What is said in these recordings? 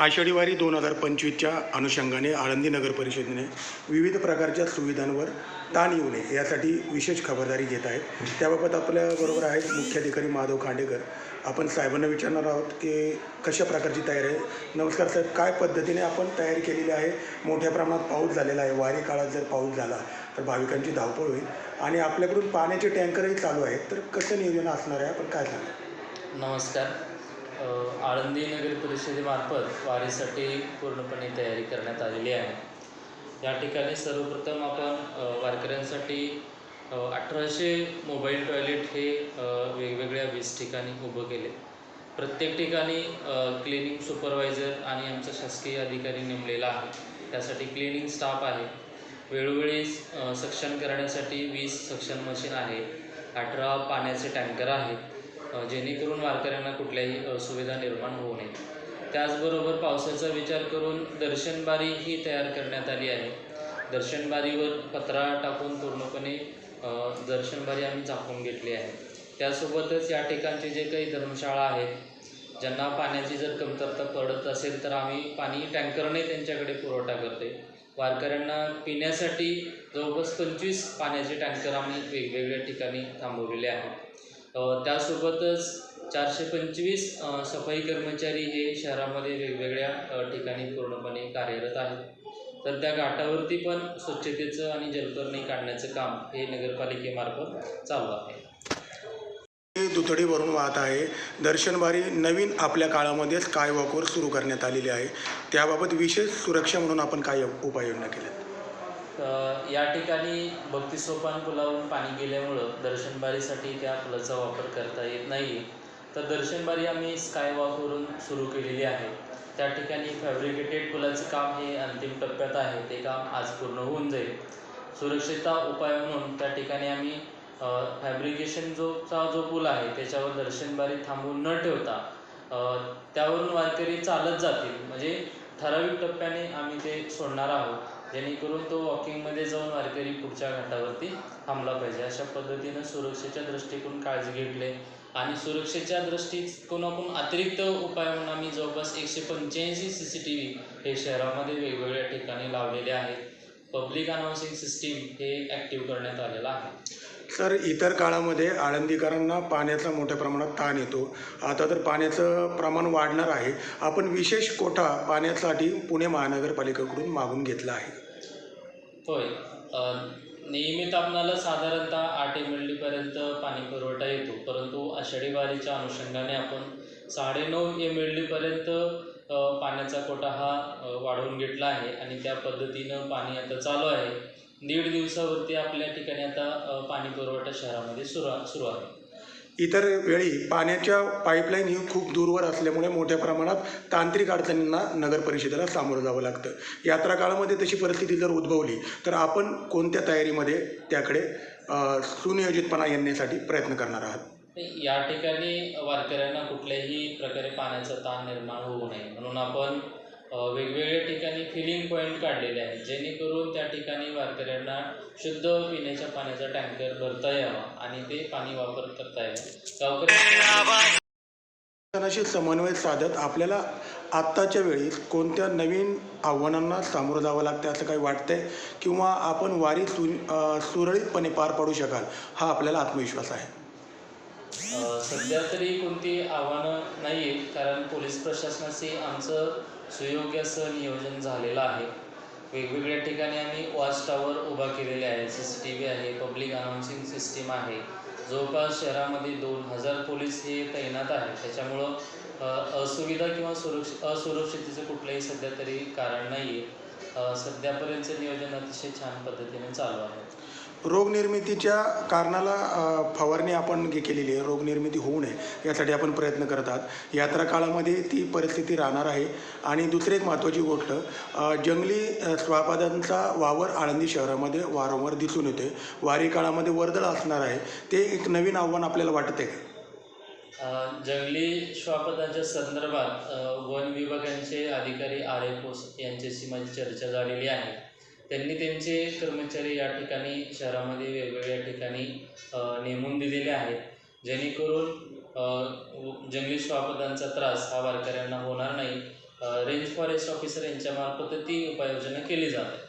आषाढी वारी दोन हजार पंचवीसच्या अनुषंगाने आळंदी नगर परिषदेने विविध प्रकारच्या सुविधांवर ताण येऊ नये यासाठी विशेष खबरदारी घेत आहेत. त्याबाबत आपल्याबरोबर आहेत मुख्याधिकारी माधव खांडेकर. आपण साहेबांना विचारणार आहोत की कशा प्रकारची तयारी आहे? नमस्कार साहेब काय पद्धतीने आपण तयारी केलेली आहे? मोठ्या प्रमाणात पाऊस झालेला आहे. वारी काळात जर पाऊस झाला तर भाविकांची धावपळ होईल. आणि आपल्याकडून पाण्याचे टँकरही चालू आहेत. तर कसं नियोजन असणार आहे? आपण काय सांगा नमस्कार. आळंदी नगर परिषदेमार्फत वारीसाठी पूर्णपणे तयारी करण्यात आलेली आहे. या ठिकाणी सर्वप्रथम आपण वारकऱ्यांसाठी अठराशे मोबाईल टॉयलेट हे वेगवेगळ्या वीस ठिकाणी उभं केले. प्रत्येक ठिकाणी क्लिनिंग सुपरवायझर आणि आमचा शासकीय अधिकारी नेमलेला आहे. त्यासाठी क्लिनिंग स्टाफ आहे. वेळोवेळी सक्षम सक्शन करण्यासाठी वीस सक्शन मशीन आहे. अठरा पाण्याचे टँकर आहेत जेणेकरून वारकऱ्यांना कुठल्याही असुविधा निर्माण होऊ नये. त्याचबरोबर पावसाचा विचार करून दर्शनबारी ही तयार करण्यात आली आहे. दर्शनबारीवर पत्रा टाकून पूर्णपणे दर्शनबारी आम्ही झाकून घेतली आहे. त्यासोबतच या ठिकाणचे जे काही धर्मशाळा आहेत ज्यांना पाण्याची जर कमतरता पडत असेल तर आम्ही पाणी टँकरने त्यांच्याकडे पुरवठा करते वारकऱ्यांना पिण्यासाठी जवळपास पंचवीस पाण्याचे टँकर आम्ही वेगवेगळ्या ठिकाणी थांबवलेले आहेत. त्यासोबतच चारशे पंचवीस सफाई कर्मचारी हे शहरामध्ये वेगवेगळ्या ठिकाणी पूर्णपणे कार्यरत आहेत. तर त्या घाटावरती पण स्वच्छतेचं आणि जलतरणी काढण्याचं काम हे नगरपालिकेमार्फत चालू आहे. दुथडी भरून वाहत आहे. दर्शनबारी नवीन आपल्या काळामध्येच काय वॉकवर सुरू करण्यात आलेली आहे. त्याबाबत विशेष सुरक्षा म्हणून आपण काय उपाययोजना केल्या या ठिकाणी भक्तिसोपान पुलावरून पाणी गेल्यामुळं दर्शनबारीसाठी त्या पुलाचा वापर करता येत नाही तर दर्शनबारी आम्ही स्कायवॉकवरून सुरू केलेली आहे. त्या ठिकाणी फॅब्रिकेटेड पुलाचं काम हे अंतिम टप्प्यात आहे. ते काम आज पूर्ण होऊन जाईल. सुरक्षितता उपाय म्हणून त्या ठिकाणी आम्ही फॅब्रिकेशन जो चा जो पूल आहे त्याच्यावर दर्शनबारी थांबवून न ठेवता त्यावरून वारकरी चालत जातील. म्हणजे ठराविक टप्प्याने आम्ही ते सोडणार आहोत. जेणेकरून तो वॉकिंगमध्ये जाऊन वारकरी पुढच्या घाटावरती थांबला पाहिजे. अशा पद्धतीनं सुरक्षेच्या दृष्टिकोन काळजी घेतले. आणि सुरक्षेच्या दृष्टिकोनातून अतिरिक्त उपाय म्हणून आम्ही जवळपास एकशे पंच्याऐंशी सी सी टी व्ही हे शहरामध्ये वेगवेगळ्या ठिकाणी लावलेले आहेत. पब्लिक अनाऊन्सिंग सिस्टीम हे ॲक्टिव्ह करण्यात आलेलं आहे. सर इतर काळामध्ये आळंदीकरांना पाण्याचा मोठ्या प्रमाणात ताण येतो. आता तर पाण्याचं प्रमाण वाढणार आहे. आपण विशेष कोठा पाण्यासाठी पुणे महानगरपालिकेकडून मागून घेतला आहे? होय. अ, नियमित आपणाला साधारणतः आठ एम एल डीपर्यंत पाणी पुरवठा येतो. परंतु आषाढी वारीच्या अनुषंगाने आपण साडेनऊ एम एल डीपर्यंत पाण्याचा कोटा हा वाढवून घेतला आहे आणि त्या पद्धतीनं पाणी आता चालू आहे. दीड दिवसावरती आपल्या ठिकाणी आता पाणी पुरवठा शहरामध्ये सुरू सुरू आहे. इतर वेळी पाण्याच्या पाईपलाईन ही खूप दूरवर असल्यामुळे मोठ्या प्रमाणात तांत्रिक अडचणींना नगर परिषदेला सामोरं जावं लागतं. यात्रा काळामध्ये तशी परिस्थिती जर उद्भवली तर आपण कोणत्या तयारीमध्ये त्याकडे सुनियोजितपणा येण्यासाठी प्रयत्न करणार आहात? या ठिकाणी वारकऱ्यांना कुठल्याही प्रकारे पाण्याचा ताण निर्माण होऊ नये. म्हणून आपण वेगवेगळ्या ठिकाणी फिलिंग पॉईंट काढलेले आहेत जेणेकरून त्या ठिकाणी वारकऱ्यांना शुद्ध पिण्याच्या पाण्याचा टँकर भरता यावा आणि ते पाणी वापर करता यावं. समन्वय साधत आपल्याला आत्ताच्या वेळी कोणत्या नवीन आव्हानांना सामोरं जावं लागतं असं काही वाटतंय? किंवा आपण वारी सुरळीतपणे पार पाडू शकाल हा आपल्याला आत्मविश्वास आहे. सध्या तरी कोणती आव्हानं नाही आहेत कारण पोलीस प्रशासनाशी आमचं सुयोग्य असं नियोजन झालेलं आहे. वेगवेगळ्या ठिकाणी आम्ही वॉच टॉवर उभा केलेले आहे सी सी टी व्ही आहे पब्लिक अनाऊन्सिंग सिस्टीम आहे. जवळपास शहरामध्ये दोन हजार पोलीस हे तैनात आहे त्याच्यामुळं असुविधा किंवा सुरक्षि असुरक्षितेचं कुठलंही सध्या तरी कारण नाही आहे सध्यापर्यंतचं नियोजन अतिशय छान पद्धतीने चालू आहे. रोगनिर्मितीच्या कारणाला फवारणी आपण गे केलेली आहे. रोगनिर्मिती होऊ नये यासाठी आपण प्रयत्न करत आहात. यात्रा काळामध्ये ती परिस्थिती राहणार आहे. आणि दुसरी एक महत्त्वाची गोष्ट जंगली अ, वावर आळंदी शहरामध्ये वारंवार दिसून येते वारी काळामध्ये वर्दळ असणार आहे. ते एक नवीन आव्हान आपल्याला वाटत आहे जंगली श्वापदाच्या संदर्भात वन विभागांचे अधिकारी आर एफ ओस यांच्याशी माझी चर्चा झालेली आहे. त्यांनी त्यांचे कर्मचारी या ठिकाणी शहरामध्ये वेगवेगळ्या ठिकाणी नेमून दिलेले आहेत. जेणेकरून जंगली श्वापदांचा त्रास हा वारकऱ्यांना होणार नाही. रेंज फॉरेस्ट ऑफिसर यांच्यामार्फत ती उपाययोजना केली जाते.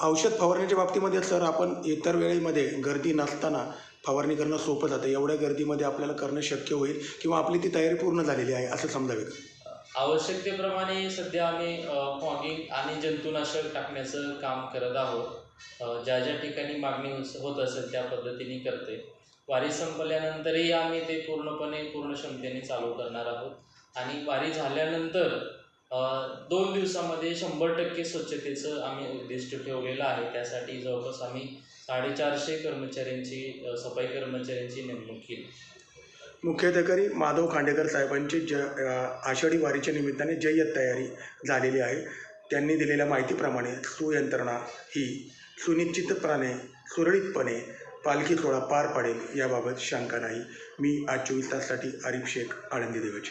औषध फवारण्याच्या बाबतीमध्ये सर आपण इतर वेळेमध्ये गर्दी नसताना फवारणी करणं सोपं जातं. एवढ्या गर्दीमध्ये आपल्याला करणं शक्य होईल किंवा आपली ती तयारी पूर्ण झालेली आहे असं समजावे का आवश्यकतेप्रमाणे सध्या आम्ही फॉगिंग आणि जंतुनाशक टाकण्याचं काम करत आहोत. ज्या ज्या ठिकाणी मागणी होत असेल त्या पद्धतीने करते. वारी संपल्यानंतरही आम्ही ते पूर्णपणे पूर्ण क्षमतेने चालू करणार आहोत. आणि वारी झाल्यानंतर दोन दिवसामध्ये शंभर टक्के स्वच्छतेचं आम्ही उद्दिष्ट ठेवलेलं आहे. त्यासाठी जवळपास आम्ही साडेचारशे कर्मचाऱ्यांची सफाई कर्मचाऱ्यांची नेमणूक केली. मुख्याधिकारी माधव खांडेकर साहेबांची ज आषाढी वारीच्या निमित्ताने जय्यत तयारी झालेली आहे. त्यांनी दिलेल्या माहितीप्रमाणे सुयंत्रणा ही सुनिश्चितपणे सुरळीतपणे पालखी सोहळा पार पाडेल याबाबत शंका नाही. मी आज चोवीस ताससाठी आरिफ शेख आळंदी देवाची